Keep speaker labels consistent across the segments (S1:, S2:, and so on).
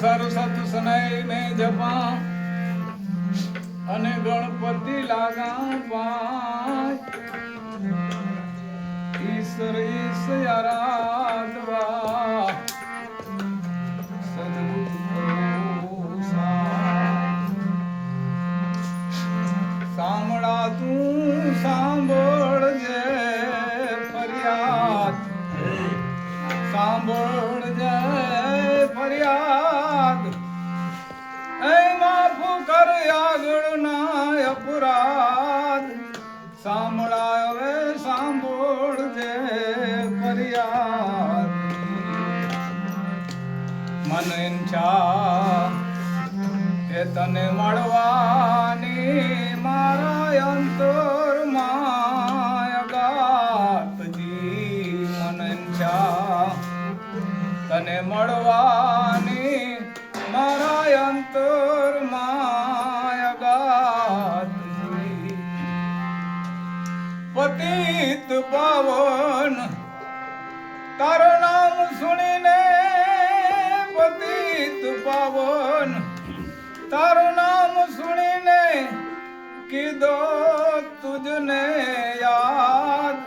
S1: સરસત સનય ને જપા અને ગણપતિ લાગા પાય ઈશ્વર ઈશ આરાધવા સાંભળા તું સાંભળજે ફરિયાદ. સાંભળજે મન ઈચ્છા એ તને મળવાની મારા અંતર માયગાતજી મન ઈચ્છા તને મળવાની મારા અંતર માયગાતજી પતિત પાવન તારું નામ સુણીને પતિત પાવન. તારું નામ સુણીને કીધો તુજને યાદ.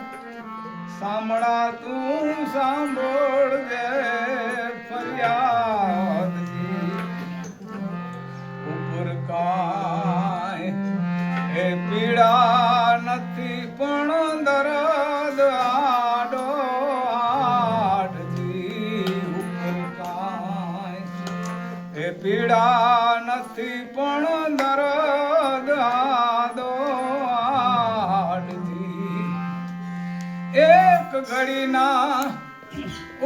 S1: સાંભળા તું, સાંભળજે ફરિયાદજી ઉપર કાંઈ એ પીડા નથી પણ પીડા નથી પણ દર્દ આડજી એક ઘડીના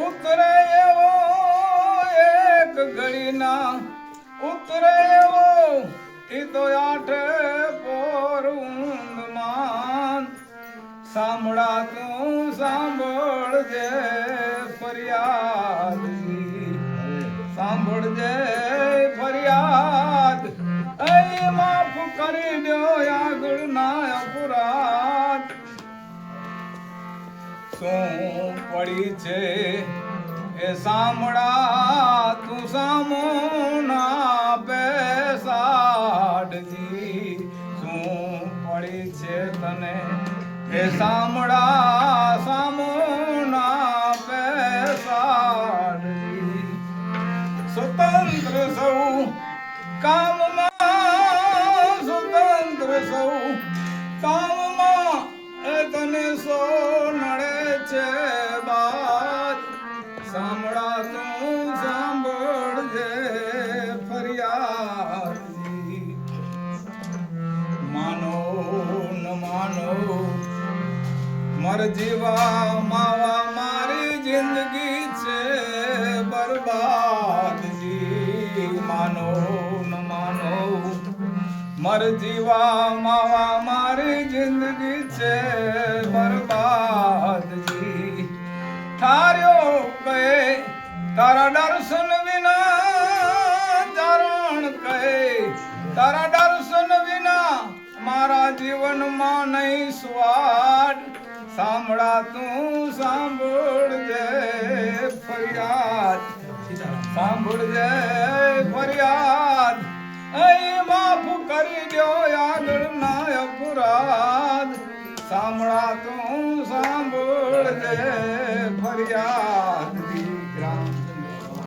S1: ઉતરે એવો, એક ઘડીના ઉતરે એવો એ તો આઠે પોરુંદમાં સાંભળા તું સાંભળજે. શું પડી છે? એ સાંભળા, તું સામો ના બેસાડજી. શું પડી છે તને? એ સાંભળા, સામો ના બેસાડજી. સ્વતંત્ર સૌ કામમાં મર જીવા માવા મારી જિંદગી છે બરબાદજી માનો, ન માનો, મર જીવા, માવા મારી જિંદગી છે બરબાદજી ઠાર્યો કહે, તારા દર્શન વિના ચરણ કહે. તારા દર્શન વિના મારા જીવનમાં નહીં સ્વાદ સાંભળા તું સાંભળજે ફરિયાદ. સાંભળજે ફરિયાદ. અહીં માફ કરી દો આગળ ના અપરાધ. સાંભળા તું સાંભળજે ફરિયાદ.